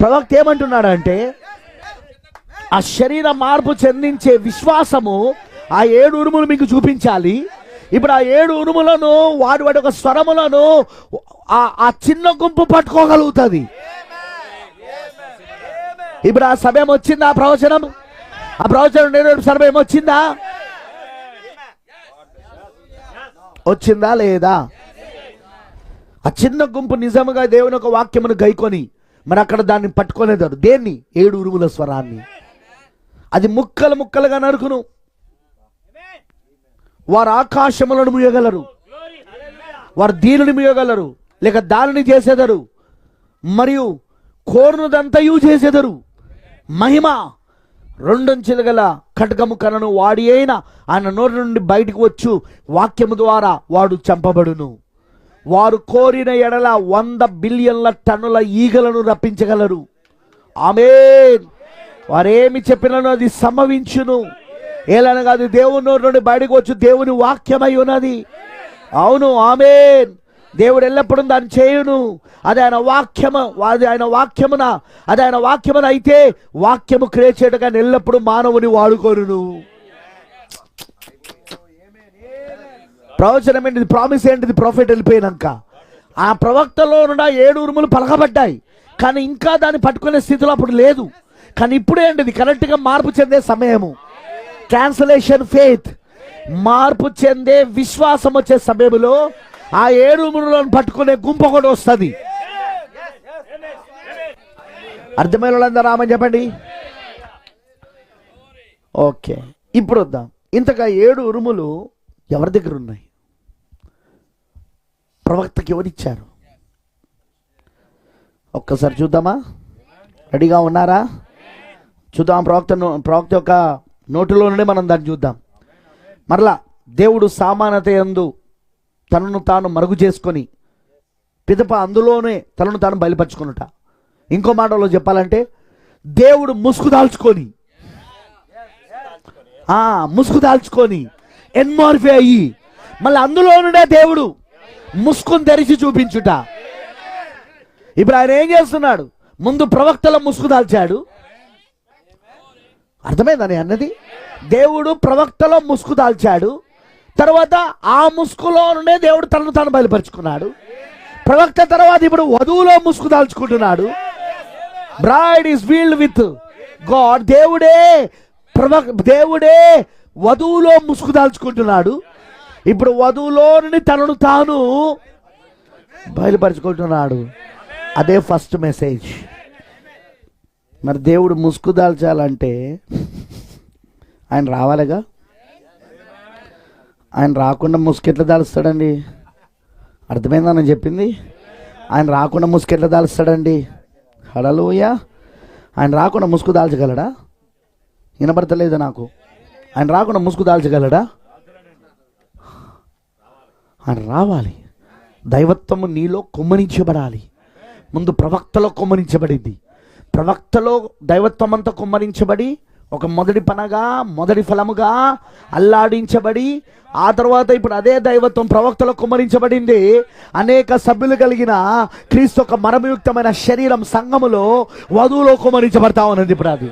ప్రవక్త ఏమంటున్నాడంటే ఆ శరీర మార్పు చెందించే విశ్వాసము ఆ ఏడు ఉరుములు మీకు చూపించాలి. ఇప్పుడు ఆ ఏడు ఉరుములను వాడి వాడి ఒక స్వరములను ఆ ఆ చిన్న గుంపు పట్టుకోగలుగుతుంది. ఇప్పుడు ఆ సమయం వచ్చిందా ఆ ప్రవచనం? ఆ ప్రవచనం నేను సమయం వచ్చిందా? వచ్చిందా లేదా? ఆ చిన్న గుంపు నిజముగా దేవుని ఒక వాక్యమును గైకొని మరి అక్కడ దాన్ని పట్టుకోలేదారు దేన్ని? ఏడు ఉరుముల స్వరాన్ని. అది ముక్కలు ముక్కలుగా నరుకును వారు ఆకాశములను ముయ్యగలరు. వారు దీనిని ముయ్యగలరు. లేక దానిని చేసేదరు. మరియు కోరునదంతయు చేసేదరు. మహిమ రెండంచెలు గల ఖడ్గము కనను వాడి అయిన ఆయన నోరు నుండి బయటకు వచ్చు. వాక్యము ద్వారా వాడు చంపబడును. వారు కోరిన ఎడల వంద బిలియన్ల టన్నుల ఈగలను రప్పించగలరు. ఆమె వారేమి చెప్పినను అది సంభవించును ఏలనగా అది దేవుని నుండి బయటకు వచ్చు దేవుని వాక్యమై ఉన్నది. అవును ఆమె దేవుడు ఎల్లప్పుడూ దాన్ని చేయును. అది ఆయన వాక్యము అది ఆయన వాక్యమున అది ఆయన వాక్యమున అయితే వాక్యము క్రియ చేయటగా ఎల్లప్పుడూ మానవుని వాడుకోరును ప్రవచనం ఏంటిది? ప్రామిస్ ఏంటిది? ప్రాఫిట్ వెళ్ళిపోయినాక. ఆ ప్రవక్తలో ఉన్న ఏడు ఉరుములు పలకబడ్డాయి. కానీ ఇంకా దాన్ని పట్టుకునే స్థితిలో అప్పుడు లేదు. కానీ ఇప్పుడు ఏంటిది? కరెక్ట్గా మార్పు చెందే సమయము. ట్రాన్స్లేషన్ ఫేత్ మార్పు చెందే విశ్వాసం వచ్చే సమయంలో ఆ ఏడు ఉరుములను పట్టుకునే గుంపు ఒకటి వస్తుంది. అర్థమైన వాళ్ళందరూ? రామని చెప్పండి. ఓకే. ఇప్పుడు వద్దాం. ఇంతగా ఏడు ఉరుములు ఎవరి దగ్గర ఉన్నాయి? ప్రవక్తకి ఎవరిచ్చారు? ఒక్కసారి చూద్దామా? రెడీగా ఉన్నారా? చూద్దాం ప్రవక్త నో- ప్రవక్త యొక్క నోటిలో నుండి మనం దాన్ని చూద్దాం. మరలా దేవుడు సామానత ఎందు తనను తాను మరుగు చేసుకొని పిదప అందులోనే తనను తాను బయలుపరుచుకున్నట. ఇంకో మాటలో చెప్పాలంటే దేవుడు ముసుగు దాల్చుకొని ముసుగు దాల్చుకొని ఎన్మార్ఫీ అయ్యి మళ్ళీ అందులో నుండే దేవుడు ముసుకుని తెరిచి చూపించుట. ఇప్పుడు ఆయన ఏం చేస్తున్నాడు? ముందు ప్రవక్తల ముసుగు దాల్చాడు. అర్థమైందని అన్నది? దేవుడు ప్రవక్తలో ముసుగు దాల్చాడు. తర్వాత ఆ ముసుగులో నుండే దేవుడు తనను తాను బయలుపరుచుకున్నాడు. ప్రవక్త తర్వాత ఇప్పుడు వధువులో ముసుగు దాల్చుకుంటున్నాడు. Bride is veiled with God దేవుడే ప్రవక్ దేవుడే వధువులో ముసుగు దాల్చుకుంటున్నాడు. ఇప్పుడు వధువులో నుండి తనను తాను బయలుపరుచుకుంటున్నాడు. అదే ఫస్ట్ మెసేజ్. మరి దేవుడు ముసుగు దాల్చాలంటే ఆయన రావాలిగా? ఆయన రాకుండా ముసుగు ఎట్లా దాల్స్తాడండి? అర్థమైందా నేను చెప్పింది? ఆయన రాకుండా ముసుగు ఎట్లా దాల్స్తాడండి? హడలోయ ఆయన రాకుండా ముసుగు దాల్చగలడా? వినపడతలేదు నాకు. ఆయన రాకుండా ముసుగు దాల్చగలడా? రావాలి. దైవత్వము నీలో కుమ్మరించబడాలి. ముందు ప్రవక్తలో కుమ్మరించబడింది. ప్రవక్తలో దైవత్వం అంతా కుమ్మరించబడి ఒక మొదటి పనగా మొదటి ఫలముగా అల్లాడించబడి ఆ తర్వాత ఇప్పుడు అదే దైవత్వం ప్రవక్తలో కుమ్మరించబడింది. అనేక సభ్యులు కలిగిన క్రీస్తు ఒక మరమయుక్తమైన శరీరం సంఘములో వధువులో కుమ్మరించబడతా ఉన్నది ఇప్పుడు అది.